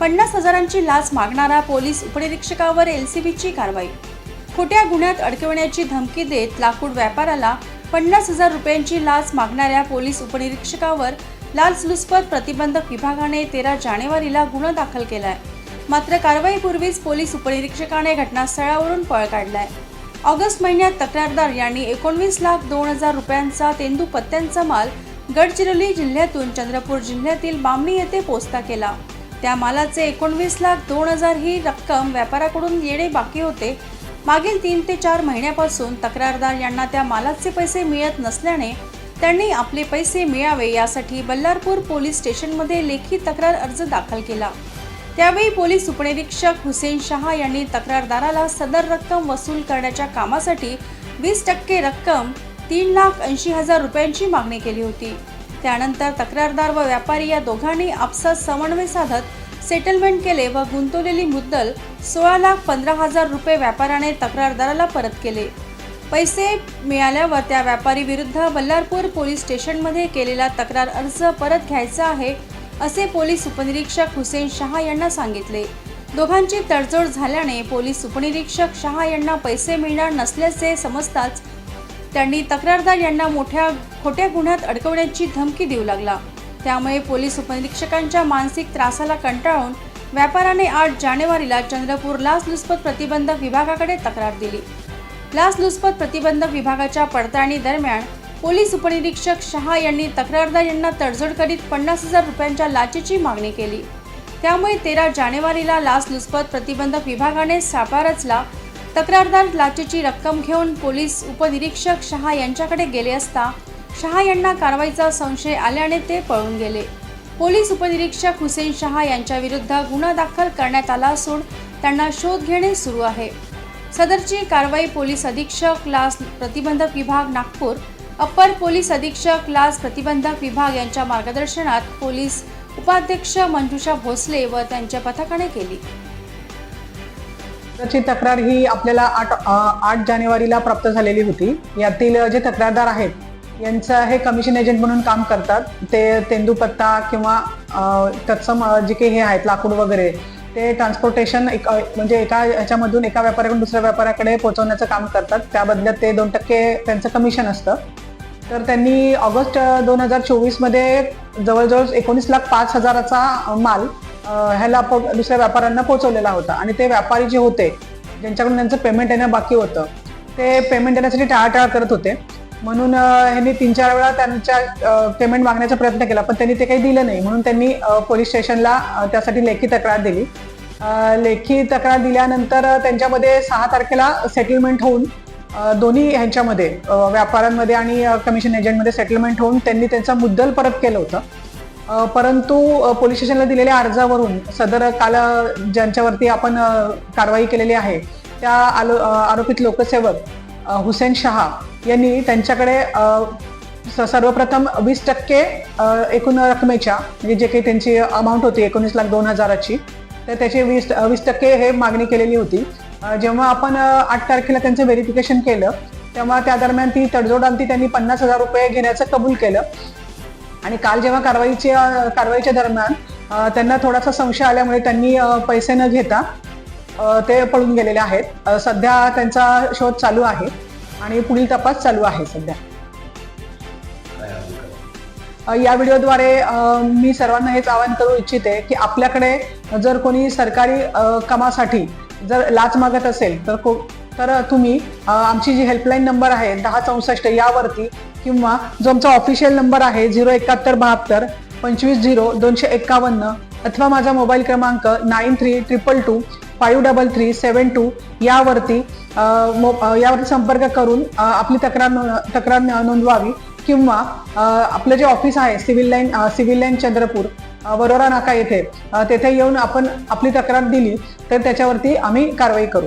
पन्नास हजारांची लाच मागणारा पोलीस उपनिरीक्षकावर एलसीबीची कारवाई. खोट्या गुन्ह्यात अडकवण्याची धमकी देत लाकूड व्यापाराला पन्नास हजार रुपयांची लाच मागणाऱ्या पोलीस उपनिरीक्षकावर लाचलुचपत प्रतिबंधक विभागाने तेरा जानेवारीला गुन्हा दाखल केलाय. मात्र कारवाईपूर्वीच पोलीस उपनिरीक्षकाने घटनास्थळावरून पळ काढलाय. ऑगस्ट महिन्यात तक्रारदार यांनी एकोणवीस लाख दोन हजार रुपयांचा तेंदू पत्त्यांचा माल गडचिरोली जिल्ह्यातून चंद्रपूर जिल्ह्यातील बामणी येथे पोस्ता केला. त्या मालाचे एकोणवीस लाख दोन हजार ही रक्कम व्यापाराकडून येणे बाकी होते. मागील तीन ते चार महिन्यापासून तक्रारदार यांना त्या मालाचे पैसे मिळत नसल्याने त्यांनी आपले पैसे मिळावे यासाठी बल्लारपूर पोलीस स्टेशनमध्ये लेखी तक्रार अर्ज दाखल केला. त्यावेळी पोलीस उपनिरीक्षक हुसेन शहा यांनी तक्रारदाराला सदर रक्कम वसूल करण्याच्या कामासाठी वीस टक्के रक्कम तीन लाख ऐंशी हजार रुपयांची मागणी केली होती. त्यानंतर तक्रारदार व व्यापारी या दोघांनी आपसात समन्वय साधत सेटलमेंट केले व गुंतवलेली मुद्दल सोळा लाख पंधरा हजार रुपये व्यापाऱ्याने तक्रारदाराला परत केले. पैसे मिळाल्यावर त्या व्यापारी विरुद्ध बल्लारपूर पोलीस स्टेशनमध्ये केलेला तक्रार अर्ज परत घ्यायचा आहे असे पोलीस उपनिरीक्षक हुसेन शहा यांना सांगितले. दोघांची तडजोड झाल्याने पोलीस उपनिरीक्षक शहा यांना पैसे मिळणार नसल्याचे समजताच त्यांनी तक्रारदार यांना मोठ्या खोट्या गुन्ह्यात अडकवण्याची धमकी देऊ लागला. त्यामुळे पोलीस उपनिरीक्षकांच्या मानसिक त्रासाला कंटाळून व्यापाराने आठ जानेवारीला चंद्रपूर लाचलुचपत प्रतिबंधक विभागाकडे तक्रार दिली. लाचलुचपत प्रतिबंधक विभागाच्या पडताळणी दरम्यान पोलीस उपनिरीक्षक शहा यांनी तक्रारदार यांना तडजोड करीत पन्नास हजार रुपयांच्या लाचेची मागणी केली. त्यामुळे तेरा जानेवारीला लाचलुचपत प्रतिबंधक विभागाने सापारचला तक्रारदार लाचेची रक्कम घेऊन पोलीस उपनिरीक्षक शहा यांच्याकडे गेले असता शहा यांना कारवाईचा संशय आल्याने ते पळून गेले. पोलीस उपनिरीक्षक हुसेन शहा यांच्याविरुद्ध गुन्हा दाखल करण्यात आला असून त्यांना शोध घेणे सुरू आहे. सदरची कारवाई पोलीस अधीक्षक लाच प्रतिबंधक विभाग नागपूर अप्पर पोलीस अधीक्षक लाच प्रतिबंधक विभाग यांच्या मार्गदर्शनात पोलीस उपाध्यक्ष मंजुषा भोसले व त्यांच्या पथकाने केली. त्याची तक्रार ही आपल्याला आठ आठ जानेवारीला प्राप्त झालेली होती. यातील जे तक्रारदार आहेत यांचं हे कमिशन एजंट म्हणून काम करतात. ते तेंदूपत्ता किंवा तत्सम जे काही हे आहेत लाकूड वगैरे ते ट्रान्सपोर्टेशन एक म्हणजे एका ह्याच्यामधून एका व्यापाऱ्याकडून दुसऱ्या व्यापाऱ्याकडे पोहोचवण्याचं काम करतात. त्या बदल्यात ते दोन टक्के त्यांचं कमिशन असतं. तर त्यांनी ऑगस्ट दोन हजार चोवीसमध्ये जवळजवळ एकोणीस लाख पाच हजाराचा माल ह्याला प- दुसऱ्या व्यापाऱ्यांना पोहोचवलेला होता. आणि ते व्यापारी जे होते ज्यांच्याकडून त्यांचं पेमेंट येणं बाकी होतं ते पेमेंट देण्यासाठी टाळाटाळ करत होते. म्हणून ह्यांनी तीन चार वेळा त्यांच्या पेमेंट मागण्याचा प्रयत्न केला पण त्यांनी ते काही दिलं नाही. म्हणून त्यांनी पोलीस स्टेशनला त्यासाठी लेखी तक्रार दिली. लेखी तक्रार दिल्यानंतर त्यांच्यामध्ये सहा तारखेला सेटलमेंट होऊन दोन्ही ह्यांच्यामध्ये व्यापाऱ्यांमध्ये आणि कमिशन एजंटमध्ये सेटलमेंट होऊन त्यांनी त्यांचा मुद्दल परत केलं होतं. परंतु पोलीस स्टेशनला दिलेल्या अर्जावरून सदर काल ज्यांच्यावरती आपण कारवाई केलेली आहे त्या आलो आरोपित लोकसेवक हुसेन शहा यांनी त्यांच्याकडे स- सर्वप्रथम वीस टक्के एकूण रकमेच्या म्हणजे जे काही त्यांची अमाऊंट होती एकोणीस लाख दोन हजाराची तर त्याची वीस वीस टक्के हे मागणी केलेली होती. जेव्हा आपण आठ तारखेला त्यांचं व्हेरिफिकेशन केलं तेव्हा त्या दरम्यान ती तडजोड आणती त्यांनी पन्नास हजार रुपये घेण्याचं कबूल केलं. आणि काल जेव्हा कारवाईच्या कारवाईच्या दरम्यान त्यांना थोडासा संशय आल्यामुळे त्यांनी पैसे न घेता ते पळून गेलेले आहेत. सध्या त्यांचा शोध चालू आहे आणि पुढील तपास चालू आहे सध्या. या व्हिडिओद्वारे मी सर्वांना हेच आवाहन करू इच्छिते की आपल्याकडे जर कोणी सरकारी कामासाठी जर लाच मागत असेल तर को तर तुम्ही आमची जी हेल्पलाईन नंबर आहे दहा चौसष्ट यावरती किंवा जो आमचा ऑफिशियल नंबर आहे झिरो एकाहत्तर बहात्तर पंचवीस झिरो दोनशे एक्कावन्न अथवा माझा मोबाईल क्रमांक nine three triple two five double three seven two यावरती मो- यावरती संपर्क करून आपली तक्रार नो- तक्रार न- नोंदवावी किंवा आपलं जे ऑफिस आहे civil line civil line Chandrapur Warora नाका येथे तेथे येऊन आपण आपली तक्रार दिली तर त्याच्यावरती आम्ही कारवाई करू.